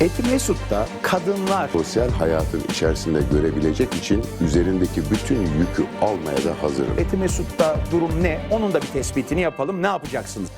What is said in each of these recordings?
Eti Mesut'ta kadınlar sosyal hayatın içerisinde görebilecek için üzerindeki bütün yükü almaya da hazırım. Eti Mesut'ta durum ne? Onun da bir tespitini yapalım. Ne yapacaksınız?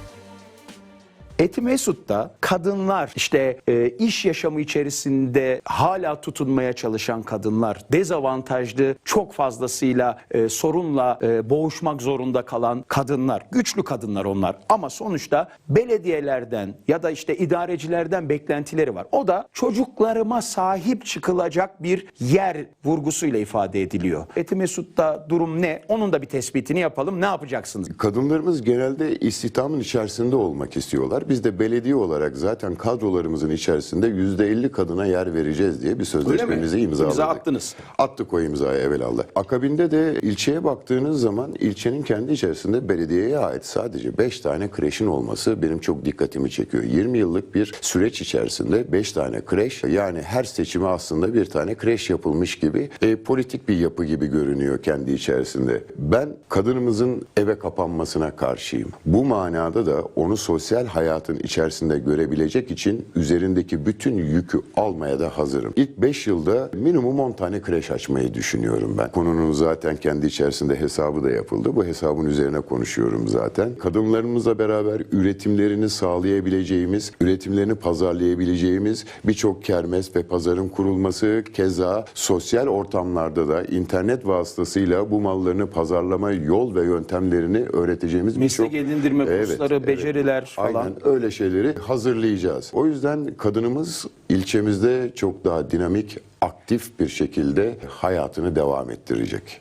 Eti Mesut'ta kadınlar işte e, iş yaşamı içerisinde hala tutunmaya çalışan kadınlar, dezavantajlı çok fazlasıyla e, sorunla e, boğuşmak zorunda kalan kadınlar, güçlü kadınlar onlar ama sonuçta belediyelerden ya da işte idarecilerden beklentileri var. O da çocuklarıma sahip çıkılacak bir yer vurgusuyla ifade ediliyor. Eti Mesut'ta durum ne? Onun da bir tespitini yapalım. Ne yapacaksınız? Kadınlarımız genelde istihdamın içerisinde olmak istiyorlar. Biz de belediye olarak zaten kadrolarımızın içerisinde %50 kadına yer vereceğiz diye bir sözleşmemizi imzaladık. İmza attınız. Attık o imzayı evvelallah. Akabinde de ilçeye baktığınız zaman ilçenin kendi içerisinde belediyeye ait sadece 5 tane kreşin olması benim çok dikkatimi çekiyor. 20 yıllık bir süreç içerisinde 5 tane kreş yani her seçime aslında bir tane kreş yapılmış gibi e, politik bir yapı gibi görünüyor kendi içerisinde. Ben kadınımızın eve kapanmasına karşıyım. Bu manada da onu sosyal hayatın içerisinde görebilecek için üzerindeki bütün yükü almaya da hazırım. İlk 5 yılda minimum 10 tane kreş açmayı düşünüyorum ben. Konunun zaten kendi içerisinde hesabı da yapıldı. Bu hesabın üzerine konuşuyorum zaten. Kadınlarımızla beraber üretimlerini sağlayabileceğimiz, üretimlerini pazarlayabileceğimiz birçok kermes ve pazarın kurulması keza sosyal ortamlarda da internet vasıtasıyla bu mallarını pazarlama yol ve yöntemlerini öğreteceğimiz Meslek birçok edindirme Evet, kursları, evet. beceriler falan. Aynen öyle şeyleri hazırlayacağız. O yüzden kadınımız ilçemizde çok daha dinamik, aktif bir şekilde hayatını devam ettirecek.